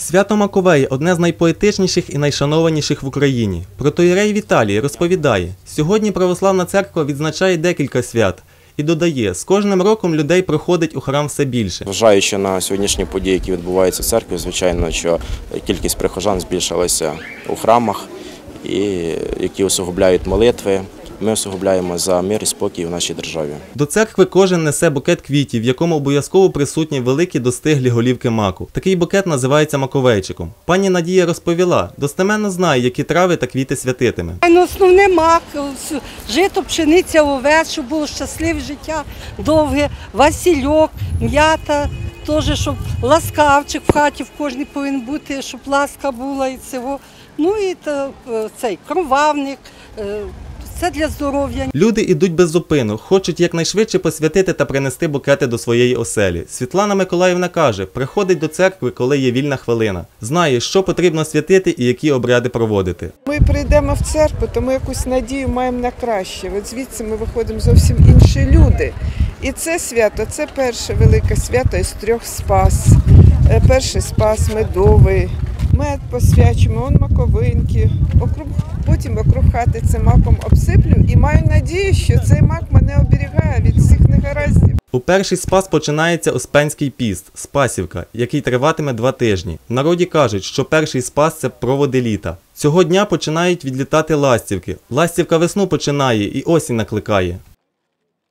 Свято Маковеї одне з найпоетичніших і найшанованіших в Україні. Протоїрей Віталій розповідає: сьогодні православна церква відзначає декілька свят і додає, з кожним роком людей проходить у храм все більше. Зважаючи на сьогоднішні події, які відбуваються в церкві, звичайно, що кількість прихожан збільшилася у храмах, і які усугубляють молитви. Ми усугубляємо за мир і спокій в нашій державі. До церкви кожен несе букет квітів, в якому обов'язково присутні великі достиглі голівки маку. Такий букет називається маковейчиком. Пані Надія розповіла, достеменно знає, які трави та квіти святитиме. Ну, основне мак, жито, пшениця, овець, щоб було щасливе життя, довге, васильок, м'ята, теж, щоб ласкавчик в хаті в кожній повинен бути, щоб ласка була і цього. Ну і та, е, цей кровавник, е, це для здоров'я. Люди ідуть без зупину, хочуть якнайшвидше посвятити та принести букети до своєї оселі. Світлана Миколаївна каже, приходить до церкви, коли є вільна хвилина. Знає, що потрібно святити і які обряди проводити. Ми прийдемо в церкву, то ми якусь надію маємо на краще. От звідси ми виходимо зовсім інші люди. І це свято, це перше велике свято із трьох спас. Е, Перший спас медовий, мед посвячуємо, он маковинки. Округ, потім вокруг хати цим маком обсиплю і маю надію, що цей мак мене оберігає від всіх негараздів. У перший спас починається Успенський піст, Спасівка, який триватиме два тижні. В народі кажуть, що перший спас це проводи літа. Цього дня починають відлітати ластівки. Ластівка весну починає і осінь накликає.